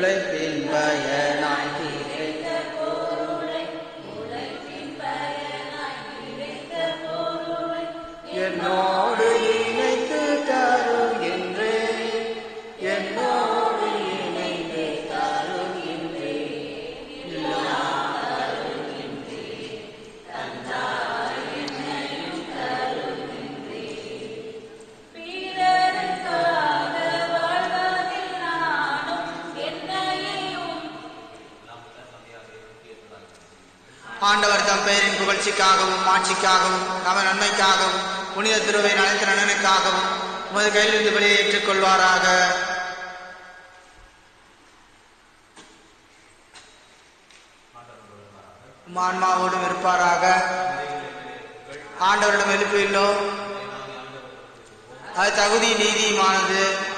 Play. ஆண்டவர் தம் பெயரின் புகழ்ச்சிக்காகவும் ஆட்சிக்காகவும் நம நன்மைக்காகவும் புனித திருவை அனைத்து நலனுக்காகவும் உமது கையிலிருந்து வெளியே ஏற்றுக்கொள்வாராக. ஆன்மாவோடும் இருப்பாராக. ஆண்டவரிடம் எழுப்பியுள்ளோம். அது தகுதி நீதியுமானது.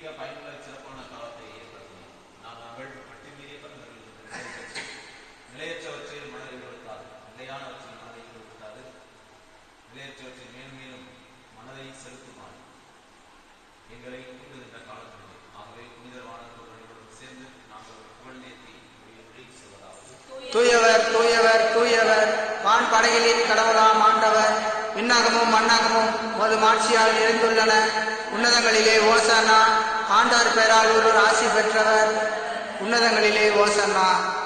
மிக்க பயனுள்ள சிறப்பான காலத்தை ஏற்படுத்தினோம் நாம் நாங்கள் மட்டுமீறிய பங்குகளில் நிலையற்றவற்றில் மனதை கொடுத்தாது நிலையானவற்றில் மனதை கொடுத்தாது நிலையற்றவற்றில் மேலும் மேலும் மனதை செலுத்துமாறு எங்களை கொண்டிருந்த காலத்தில். ஆகவே புனிதமான அனைவரும் சேர்ந்து நாங்கள் புகழ் நேர்த்தி தூயவர் தூயவர் தூயவர். வான் படைகளின் கடவுளாம் ஆண்ட விண்ணகமும் மண்ணகமும் ஒரு மாட்சியால் இருந்துள்ளன உன்னதங்களிலே ஓசன்னா ஆண்டார் பெயரால் ஒருவர் ஆசி பெற்றவர். உன்னதங்களிலே ஓசன்னா.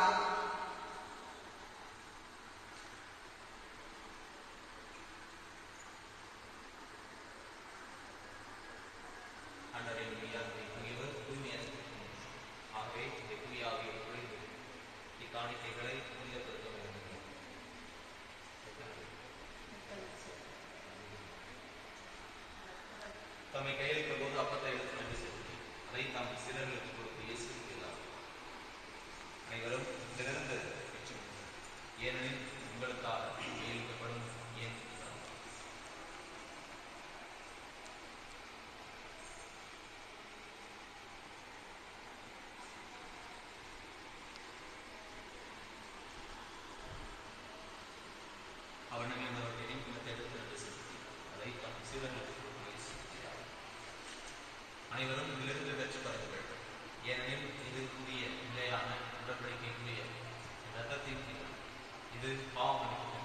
இது பாவம் மன்னிப்பு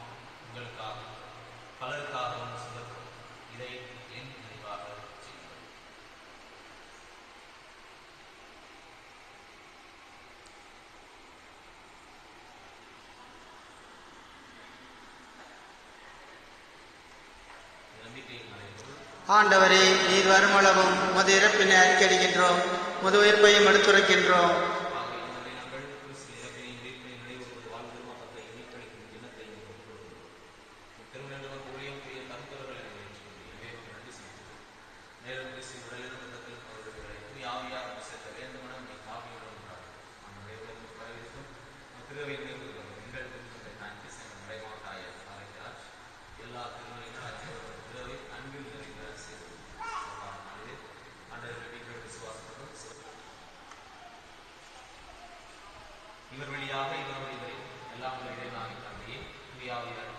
உங்களுக்காக பலருக்காகவும் சிந்தப்படும் இதை என் நினைவாக செய்யுங்கள் ஆண்டவரே நீர் வருமளவும் முது இறப்பினை அறிக்கடிக்கின்றோம் முது உயிர்ப்பையும் எடுத்துரைக்கின்றோம். மேலும் கிறிஸ்துவின் உடலிலும் இரத்தத்திலும் அவர்களை தூய சேர்க்க வேண்டுமென நம்முடைய திருவை எங்கள் எல்லா திருமணங்களும் அச்சவரும் திருவை அன்பில் நிறைந்த விசுவாசப்படும் இவர் வழியாக எல்லாம் இறைவனாகி தந்தையே துரியாவியார்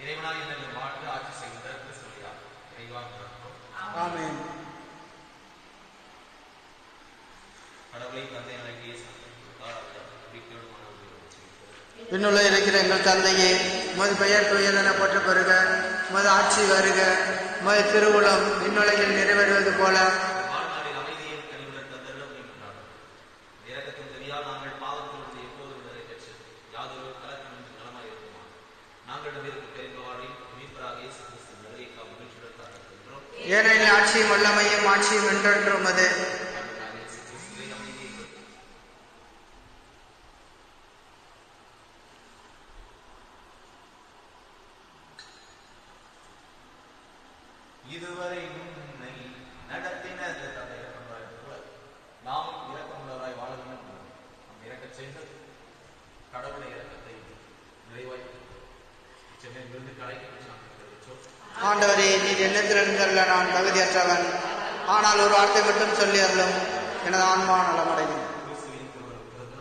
இறைவனாக இந்த வாழ்ந்து ஆட்சி செய்கின்ற கிறிஸ்து வழியாக ஆமென். கடவுளை தந்தை அழகிய விண்ணுள்ள இருக்கிற எங்கள் தந்தையே உமது பெயர் தூயதென போற்ற பெறுக உமது ஆட்சி வருக உமது திருவுளம் விண்ணுலகில் நிறைவேறுவது போல ஏனெனில் ஆட்சியும் வல்லமையும் ஆட்சியும் என்றென்று உமது இதுவரை உன்னை நடத்தினது தந்தை இறக்கமுள்ளவராய் வாழ வேண்டும். செய்து கடவுளை இறக்கத்தை நிறைவாய் சென்னை விருந்து கலைக்கு ஆண்டவரே நீர் எண்ணத்திலிருந்தல்ல நான் தகுதியற்றவன். ஆனால் ஒரு வார்த்தை மட்டும் சொல்லி அருளும். எனது ஆன்மா நலமடையும். கிறிஸ்துவின் திருவருள் பிறந்து